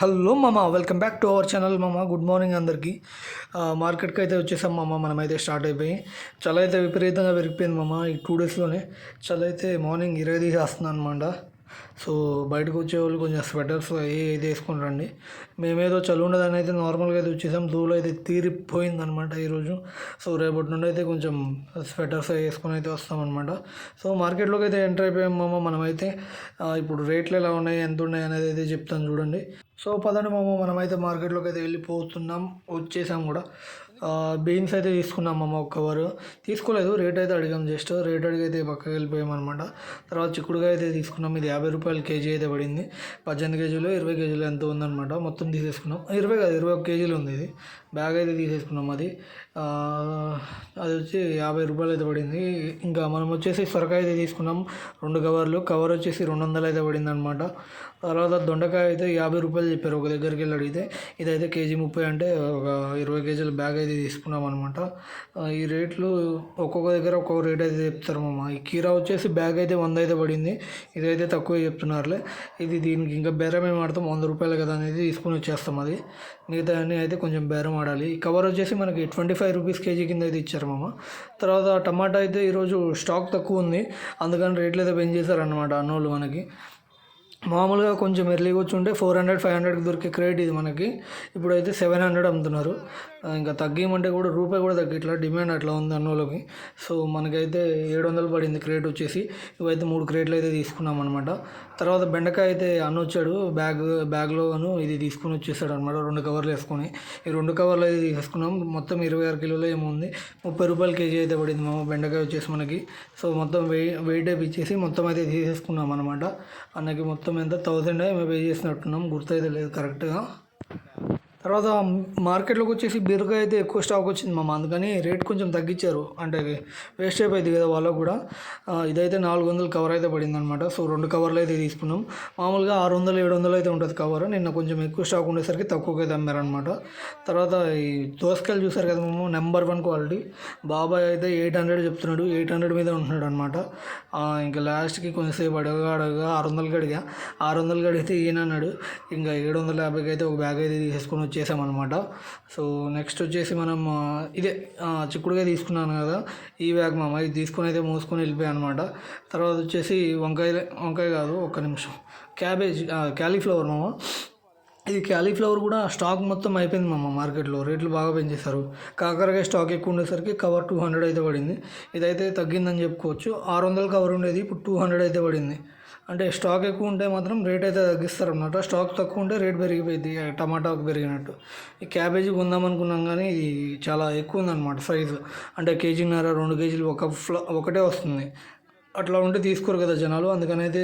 Hello మామ welcome back to our channel మామ. Good morning అందరికీ. మార్కెట్కి అయితే వచ్చేసాం మామ మనమైతే స్టార్ట్ అయిపోయి. చలి అయితే విపరీతంగా పెరిగిపోయింది మామ ఈ టూ డేస్లోనే చలి అయితే మార్నింగ్ ఇరవై తీసేస్తుంది అనమాట సో బయటకు వచ్చేవాళ్ళు కొంచెం స్వెటర్స్ ఏ ఇది వేసుకుని రండి. మేమేదో చలి ఉండదని అయితే నార్మల్గా అయితే వచ్చేసాం. దూలో అయితే తీరిపోయింది అనమాట ఈరోజు. సో రేపటి నుండి అయితే కొంచెం స్వెటర్స్ వేసుకొని అయితే వస్తామన్నమాట సో మార్కెట్లోకి అయితే ఎంటర్ అయిపోయాం మామ మనమైతే. ఇప్పుడు రేట్లు ఎలా ఉన్నాయి ఎంత ఉన్నాయి అనేది అయితే చెప్తాను చూడండి. సో పదండి మామ మనమైతే మార్కెట్లోకి అయితే వెళ్ళిపోతున్నాం వచ్చేసాం కూడా. బీన్స్ అయితే తీసుకున్నాం మామ ఒక కవర్ తీసుకోలేదు రేట్ అయితే అడిగాం జస్ట్. రేట్ అడిగి అయితే పక్కకి వెళ్ళిపోయాం అనమాట తర్వాత చిక్కుడుగా అయితే తీసుకున్నాం. ఇది యాభై రూపాయలు కేజీ అయితే పడింది. పద్దెనిమిది కేజీలు ఇరవై కేజీలు ఎంత ఉందన్నమాట మొత్తం తీసేసుకున్నాం ఇరవై కాదు ఇరవై ఒక కేజీలు ఉంది ఇది. బ్యాగ్ అయితే తీసేసుకున్నాం అది. అది వచ్చి యాభై రూపాయలు అయితే పడింది. ఇంకా మనం వచ్చేసి సొరకాయ అయితే తీసుకున్నాం. రెండు కవర్లు. కవర్ వచ్చేసి రెండు వందలు అయితే పడింది అనమాట తర్వాత దొండకాయ అయితే యాభై రూపాయలు చెప్పారు ఒక దగ్గరికి వెళ్ళి అడిగితే. ఇదైతే కేజీ ముప్పై అంటే ఒక ఇరవై కేజీల బ్యాగ్ అయితే తీసుకున్నాం అనమాట ఈ రేట్లు ఒక్కొక్క దగ్గర ఒక్కొక్క రేట్ అయితే చెప్తారు మామ. ఈ కీరా వచ్చేసి బ్యాగ్ అయితే వంద అయితే పడింది. ఇదైతే తక్కువ చెప్తున్నారులే. ఇది దీనికి ఇంకా బేరం ఏం ఆడతాం వంద రూపాయలు కదా అనేది తీసుకుని వచ్చేస్తాం అది. మిగతా అన్నీ అయితే కొంచెం బేరం ఆడాలి. ఈ కవర్ వచ్చేసి మనకి ట్వంటీ ఫైవ్ రూపీస్ కేజీ కింద అయితే ఇచ్చారు మామ. తర్వాత టమాటా అయితే ఈరోజు స్టాక్ తక్కువ ఉంది. అందుకని రేట్లు అయితే పెంచేశారనమాట అన్నోళ్ళు మనకి. మామూలుగా కొంచెం ఎర్లీగా వచ్చి ఉంటే ఫోర్ హండ్రెడ్ ఫైవ్ హండ్రెడ్కి దొరికే క్రేట్ ఇది మనకి. ఇప్పుడైతే సెవెన్ హండ్రెడ్ అమ్ముతున్నారు. ఇంకా తగ్గిమంటే కూడా రూపాయి కూడా తగ్గట్లా డిమాండ్ అట్లా ఉంది అన్నోళ్ళకి. సో మనకైతే ఏడు వందలు పడింది క్రేట్ వచ్చేసి. ఇవైతే మూడు క్రేట్లు అయితే తీసుకున్నాం అనమాట తర్వాత బెండకాయ అయితే అన్న వచ్చాడు. బ్యాగ్ బ్యాగ్లోను ఇది తీసుకుని వచ్చేసాడు అనమాట రెండు కవర్లు వేసుకొని. ఈ రెండు కవర్లు అయితే తీసుకున్నాం. మొత్తం ఇరవై ఆరు కిలోలు ఏమో ఉంది. ముప్పై రూపాయలు కేజీ అయితే పడింది మా బెండకాయ వచ్చేసి మనకి. సో మొత్తం వెయి వెయిట్ అయితే ఇచ్చేసి మొత్తం అయితే తీసేసుకున్నాం అనమాట అన్నకి మొత్తం ఎంత? థౌజండ్ ఏమో పే చేసినట్టున్నాం. గుర్తయితే లేదు కరెక్ట్గా తర్వాత మార్కెట్లోకి వచ్చేసి బీరకాయ అయితే ఎక్కువ స్టాక్ వచ్చింది మామ అందుకని రేట్ కొంచెం తగ్గించారు. అంటే వేస్ట్ అయిపోయింది కదా వాళ్ళకు కూడా. ఇదైతే నాలుగు వందలు కవర్ అయితే పడింది అనమాట సో రెండు కవర్లు అయితే తీసుకున్నాం. మామూలుగా ఆరు వందలు ఏడు వందలు అయితే ఉంటుంది కవర్ నిన్న కొంచెం ఎక్కువ స్టాక్ ఉండేసరికి తక్కువకి అయితే అమ్మారనమాట తర్వాత ఈ దోసకాయలు చూసారు కదా మేము నెంబర్ వన్ క్వాలిటీ బాబాయ్ అయితే ఎయిట్ హండ్రెడ్ చెప్తున్నాడు. ఎయిట్ హండ్రెడ్ మీద ఉంటున్నాడు అనమాట ఇంకా లాస్ట్కి కొంచెంసేపు అడగగా అడగగా ఆరు వందలకి అడిగా. ఆరు వందలకి అడిగితే ఈయన అన్నాడు ఇంకా ఏడు వందల యాభైకి అయితే ఒక బ్యాగ్ అయితే తీసేసుకొని వచ్చేసామన్నమాట. సో నెక్స్ట్ వచ్చేసి మనం ఇదే చిక్కుడుగా తీసుకున్నాను కదా ఈ బ్యాగ్ మామ ఇది తీసుకొని అయితే మోసుకొని వెళ్ళిపోయాను అనమాట తర్వాత వచ్చేసి వంకాయ వంకాయ కాదు ఒక్క నిమిషం. క్యాబేజ్ క్యాలీఫ్లవర్ మామ. ఇది క్యాలీఫ్లవర్ కూడా స్టాక్ మొత్తం అయిపోయింది మామ మార్కెట్లో రేట్లు బాగా పెంచేశారు. కాకరకాయ స్టాక్ ఎక్కువ ఉండేసరికి కవర్ టూ హండ్రెడ్ అయితే పడింది. ఇదైతే తగ్గిందని చెప్పుకోవచ్చు. ఆరు వందల కవర్ ఉండేది ఇప్పుడు టూ హండ్రెడ్ అయితే పడింది. అంటే స్టాక్ ఎక్కువ ఉంటే మాత్రం రేట్ అయితే తగ్గిస్తారు అన్నమాట స్టాక్ తక్కువ ఉంటే రేట్ పెరిగిపోయింది టమాటాకు పెరిగినట్టు. ఈ క్యాబేజీ కొందాం అనుకున్నాం కానీ ఇది చాలా ఎక్కువ ఉందన్నమాట సైజు అంటే కేజీన్నర రెండు కేజీలు ఒక ఫ్లో ఒకటే వస్తుంది. అట్లా ఉంటే తీసుకోరు కదా జనాలు అందుకనైతే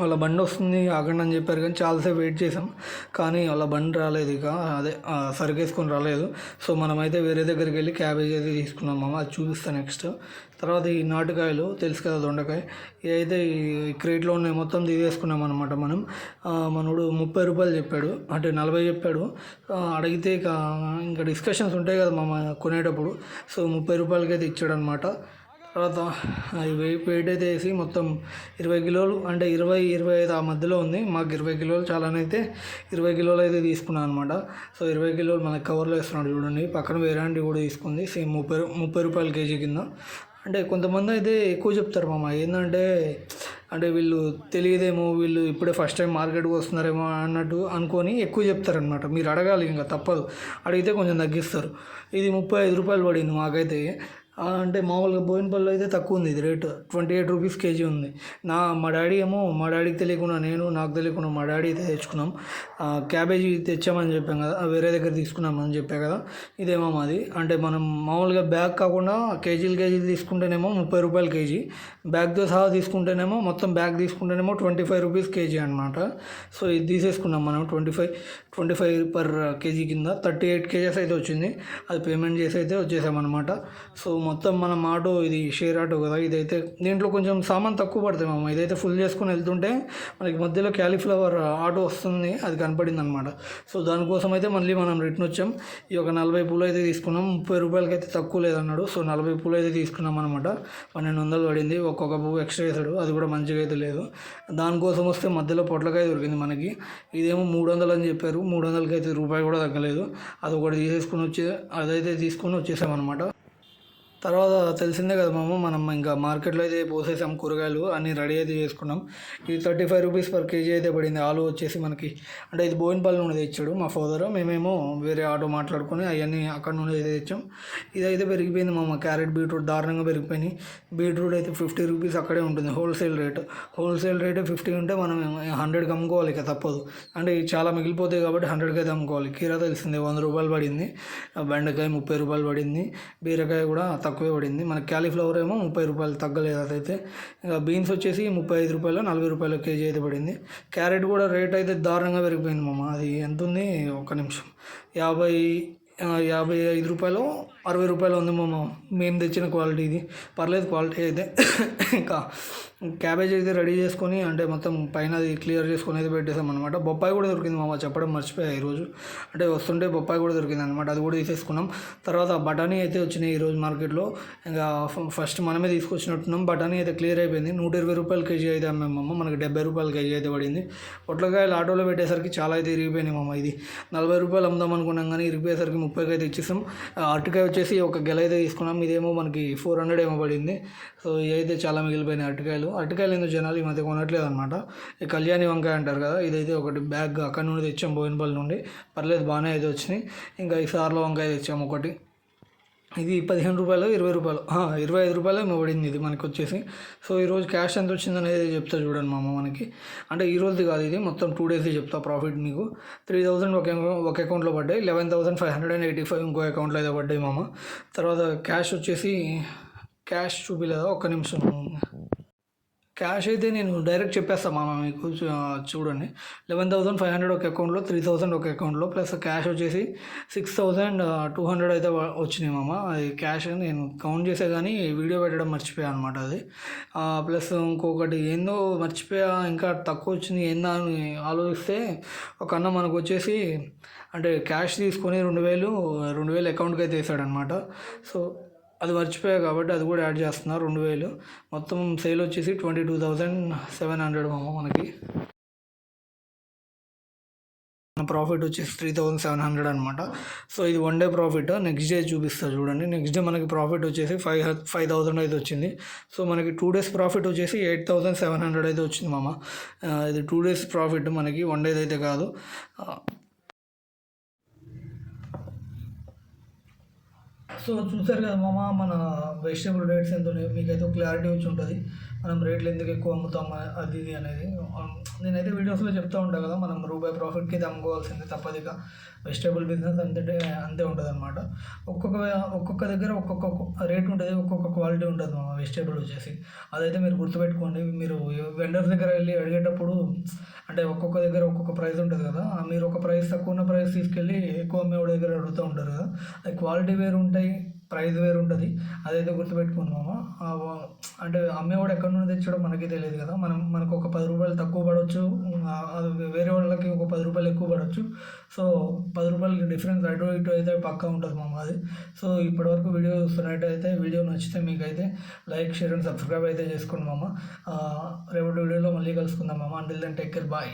వాళ్ళ బండి వస్తుంది ఆగండి అని చెప్పారు కానీ చాలాసేపు వెయిట్ చేసాం కానీ వాళ్ళ బండి రాలేదు ఇక. అదే ఆ, రాలేదు. సో మనమైతే వేరే దగ్గరికి వెళ్ళి క్యాబేజ్ అయితే తీసుకున్నాం మామ. అది చూపిస్తాను నెక్స్ట్. తర్వాత ఈ నాటుకాయలు తెలుసు కదా దొండకాయ? ఇదైతే ఈ క్రేట్లో ఉన్నాయి మొత్తం తీసేసుకున్నాం అనమాట మనం. మనోడు ముప్పై రూపాయలు చెప్పాడు. అంటే నలభై చెప్పాడు. అడిగితే ఇక ఇంకా డిస్కషన్స్ ఉంటాయి కదా మామ కొనేటప్పుడు. సో ముప్పై రూపాయలకి అయితే ఇచ్చాడు అనమాట తర్వాత అవి వెయిట్ అయితే వేసి మొత్తం ఇరవై కిలోలు అంటే ఇరవై ఇరవై ఐదు ఆ మధ్యలో ఉంది. మాకు ఇరవై కిలోలు చాలానైతే ఇరవై కిలోలు అయితే తీసుకున్నాను అనమాట సో ఇరవై కిలోలు మనకి కవర్లో వేస్తున్నాడు చూడండి. పక్కన వేరే కూడా తీసుకుంది. సేమ్ ముప్పై ముప్పై రూపాయల కేజీ కింద. అంటే కొంతమంది అయితే ఎక్కువ చెప్తారు మామ. ఏంటంటే అంటే వీళ్ళు తెలియదేమో వీళ్ళు ఇప్పుడే ఫస్ట్ టైం మార్కెట్కి వస్తున్నారేమో అన్నట్టు అనుకొని ఎక్కువ చెప్తారనమాట మీరు అడగాలి ఇంకా తప్పదు. అడిగితే కొంచెం తగ్గిస్తారు. ఇది ముప్పై ఐదు రూపాయలు పడింది మాకైతే. అంటే మామూలుగా బోయినపల్లిలో అయితే తక్కువ ఉంది ఇది rate. Twenty eight rupees kg ఉంది. నా మా డాడీ ఏమో మా డాడీకి తెలియకుండా నేను నాకు తెలియకుండా మా డాడీ అయితే తెచ్చుకున్నాం. క్యాబేజీ తెచ్చామని చెప్పాం కదా వేరే దగ్గర తీసుకున్నామని చెప్పా కదా ఇదేమో మాది. అంటే మనం మామూలుగా బ్యాగ్ కాకుండా కేజీలు కేజీలు తీసుకుంటేనేమో ముప్పై రూపాయలు కేజీ. బ్యాగ్తో సహా తీసుకుంటేనేమో మొత్తం బ్యాగ్ తీసుకుంటేనేమో ట్వంటీ ఫైవ్ రూపీస్ కేజీ అనమాట సో ఇది తీసేసుకున్నాం మనం twenty five. Twenty five per kg కింద థర్టీ ఎయిట్ కేజెస్ అయితే వచ్చింది. అది పేమెంట్ చేసి అయితే వచ్చేసామన్నమాట. సో మొత్తం మన ఆటో ఇది షేర్ ఆటో కదా ఇదైతే దీంట్లో కొంచెం సామాన్ తక్కువ పడుతుంది మామ. ఇదైతే ఫుల్ చేసుకుని వెళ్తుంటే మనకి మధ్యలో క్యాలీఫ్లవర్ ఆటో వస్తుంది అది కనపడింది అనమాట సో దానికోసం అయితే మళ్ళీ మనం రిటర్న్ వచ్చాం. ఈ ఒక నలభై పూలు అయితే తీసుకున్నాం. ముప్పై రూపాయలకి అయితే తక్కువ లేదన్నాడు. సో నలభై పూలు అయితే తీసుకున్నాం అనమాట పన్నెండు వందలు పడింది. ఒక్కొక్క పువ్వు ఎక్స్ట్రా వేసాడు అది కూడా మంచిగా అయితే లేదు. దానికోసం వస్తే మధ్యలో పొట్లకాయ దొరికింది మనకి. ఇదేమో మూడు వందలు అని చెప్పారు. మూడు వందలకి అయితే రూపాయి కూడా తగ్గలేదు. అది ఒకటి తీసేసుకొని వచ్చే అదైతే తీసుకొని వచ్చేసామన్నమాట. తర్వాత తెలిసిందే కదా మామ మనం ఇంకా మార్కెట్లో అయితే పోసేసాం కూరగాయలు అన్నీ రెడీ అయితే చేసుకున్నాం. ఇది thirty five rupees per kg అయితే పడింది. ఆలు వచ్చేసి మనకి అంటే ఇది బోయినపల్లి నుండి తెచ్చాడు మా ఫాదర్. మేమేమో వేరే ఆటో మాట్లాడుకొని అవన్నీ అక్కడ నుండి అయితే తెచ్చాం. ఇదైతే పెరిగిపోయింది మామ క్యారెట్ బీట్రూట్ దారుణంగా పెరిగిపోయినాయి. బీట్రూట్ అయితే ఫిఫ్టీ రూపీస్ అక్కడే ఉంటుంది wholesale rate. Wholesale rate fifty ఉంటే మనం హండ్రెడ్కి అమ్ముకోవాలి ఇక తప్పదు. అంటే చాలా మిగిలిపోతాయి కాబట్టి హండ్రెడ్కి అయితే అమ్ముకోవాలి. కీరా తెలిసిందే వంద రూపాయలు పడింది. బెండకాయ ముప్పై రూపాయలు పడింది. బీరకాయ కూడా తక్కువే పడింది. మన క్యాలీఫ్లవర్ ఏమో ముప్పై రూపాయలు తగ్గలేదు అదైతే. ఇంకా బీన్స్ వచ్చేసి ముప్పై ఐదు రూపాయలు నలభై రూపాయలు కేజీ అయితే పడింది. క్యారెట్ కూడా రేట్ అయితే దారుణంగా పెరిగిపోయింది మామ. అది ఎంత ఉంది? ఒక్క నిమిషం. యాభై యాభై ఐదు రూపాయలు అరవై రూపాయలు ఉంది మామ. మేము తెచ్చిన క్వాలిటీ ఇది. పర్లేదు క్వాలిటీ అయితే. ఇంకా క్యాబేజ్ అయితే రెడీ చేసుకొని అంటే మొత్తం పైన అది క్లియర్ చేసుకొని అయితే పెట్టేసాం అనమాట బొప్పాయి కూడా దొరికింది మామ చెప్పడం మర్చిపోయా ఈరోజు. అంటే వస్తుంటే బొప్పాయి కూడా దొరికింది అనమాట అది కూడా తీసేసుకున్నాం. తర్వాత బఠానీ అయితే వచ్చినాయి ఈరోజు మార్కెట్లో. ఇంకా ఫస్ట్ మనమే తీసుకొచ్చినట్టున్నాం. బఠానీ అయితే క్లియర్ అయిపోయింది. నూట ఇరవై రూపాయలు కేజీ అయితే అమ్మేమమ్మ మనకి డెబ్బై రూపాయలు కేజీ అయితే పడింది. పొట్లకాయలు ఆటోలో పెట్టేసరికి చాలా అయితే ఇరిగిపోయినాయి మామ ఇది. నలభై రూపాయలు అమ్ముదాం అనుకున్నాం కానీ ఇరిగిపోయేసరికి ముప్పైకి అయితే ఇచ్చేసాం. అరటికాయ వచ్చేసి ఒక గెల అయితే తీసుకున్నాం. ఇదేమో మనకి ఫోర్ హండ్రెడ్ ఏమో పడింది. సో ఇవి అయితే చాలా మిగిలిపోయినాయి అరటికాయలు. అరటికాయలు ఎందుకు జనాలు ఈ మధ్య కొనట్లేదు అనమాట ఈ కళ్యాణి వంకాయ అంటారు కదా ఇదైతే ఒకటి బ్యాగ్ అక్కడ నుండి తెచ్చాం బోయినపల్లి నుండి. పర్లేదు బాగానే అయితే వచ్చినాయి. ఇంకా ఈ సార్ల వంకాయ తెచ్చాము ఒకటి. ఇది పదిహేను రూపాయలు ఇరవై రూపాయలు. ఇరవై ఐదు రూపాయలు ఇవ్వబడింది ఇది మనకి వచ్చేసి. సో ఈరోజు క్యాష్ ఎంత వచ్చింది అనేది చెప్తా చూడండి మామ మనకి. అంటే ఈరోజు కాదు ఇది మొత్తం టూ డేస్ చెప్తా ప్రాఫిట్ మీకు. త్రీ థౌసండ్ ఒక ఒక అకౌంట్లో పడ్డాయి. Eleven thousand five hundred and eighty five ఇంకో అకౌంట్లో అయితే పడ్డాయి మామ తర్వాత క్యాష్ వచ్చేసి క్యాష్ చూపిలేదా? ఒక్క నిమిషం. క్యాష్ అయితే నేను డైరెక్ట్ చెప్పేస్తాను మామ మీకు చూడండి. లెవెన్ థౌసండ్ ఫైవ్ హండ్రెడ్ ఒక అకౌంట్లో త్రీ థౌసండ్ ఒక అకౌంట్లో ప్లస్ క్యాష్ వచ్చేసి సిక్స్ థౌసండ్ టూ హండ్రెడ్ అయితే వచ్చినాయి మామ. అది క్యాష్ నేను కౌంట్ చేసే కానీ వీడియో పెట్టడం మర్చిపోయా అనమాట అది. ప్లస్ ఇంకొకటి ఏందో మర్చిపోయా ఇంకా తక్కువ వచ్చింది ఏందా అని ఆలోచిస్తే ఒక అన్న మనకు వచ్చేసి అంటే క్యాష్ తీసుకొని రెండు వేలు రెండు వేలు అకౌంట్కి అయితే వేసాడనమాట సో అది మర్చిపోయా కాబట్టి అది కూడా యాడ్ చేస్తున్నారు రెండు వేలు. మొత్తం సేల్ వచ్చేసి twenty two thousand seven hundred మామ మనకి. ప్రాఫిట్ వచ్చేసి త్రీ థౌజండ్ సెవెన్ హండ్రెడ్ అనమాట సో ఇది one day profit. Next day చూపిస్తా చూడండి. నెక్స్ట్ డే మనకి ప్రాఫిట్ వచ్చేసి ఫైవ్ ఫైవ్ థౌసండ్ అయితే వచ్చింది. సో మనకి టూ డేస్ ప్రాఫిట్ వచ్చేసి ఎయిట్ థౌసండ్ సెవెన్ హండ్రెడ్ అయితే వచ్చింది మామ. ఇది టూ డేస్ ప్రాఫిట్ మనకి వన్ డేది అయితే కాదు. సో చూసారు కదా మామ మన వెజిటేబుల్ రేట్స్ ఎంత ఉన్నాయో మీకైతే క్లారిటీ వచ్చి ఉంటుంది. మనం రేట్లు ఎందుకు ఎక్కువ అమ్ముతాం అది ఇది అనేది. నేనైతే వీడియోస్లో చెప్తూ ఉంటాను కదా మనం రూపాయి ప్రాఫిట్కి అయితే అమ్ముకోవాల్సింది తప్పదిగా వెజిటేబుల్ బిజినెస్ అంతే అంతే ఉంటుంది అనమాట ఒక్కొక్క ఒక్కొక్క దగ్గర ఒక్కొక్క రేట్ ఉంటుంది ఒక్కొక్క క్వాలిటీ ఉంటుంది మా వెజిటేబుల్ వచ్చేసి. అదైతే మీరు గుర్తుపెట్టుకోండి మీరు వెండర్స్ దగ్గర వెళ్ళి అడిగేటప్పుడు అంటే ఒక్కొక్క దగ్గర ఒక్కొక్క ప్రైస్ ఉంటుంది కదా మీరు ఒక ప్రైస్ తక్కువ ఉన్న ప్రైస్ తీసుకెళ్ళి ఎక్కువ అమ్మేవాడి దగ్గర అడుగుతూ ఉంటారు కదా. అది క్వాలిటీ వేరు ఉంటాయి ప్రైస్ వేరు ఉంటుంది. అదైతే గుర్తుపెట్టుకుంది మామ. అంటే అమ్మేవాడు ఎక్కడి నుండి తెచ్చాడో మనకి తెలియదు కదా. మనం మనకు ఒక పది రూపాయలు తక్కువ పడవచ్చు వేరే వాళ్ళకి ఒక పది రూపాయలు ఎక్కువ పడవచ్చు సో పది రూపాయలకి డిఫరెన్స్ అటు ఇటు అయితే పక్కా ఉంటుంది మామ అది. సో ఇప్పటివరకు వీడియో చూస్తున్నట్టయితే వీడియో నచ్చితే మీకైతే లైక్ షేర్ అండ్ సబ్స్క్రైబ్ అయితే చేసుకోండి మామ. రేపటి వీడియోలో మళ్ళీ కలుసుకుందాం మామ. Until then take care bye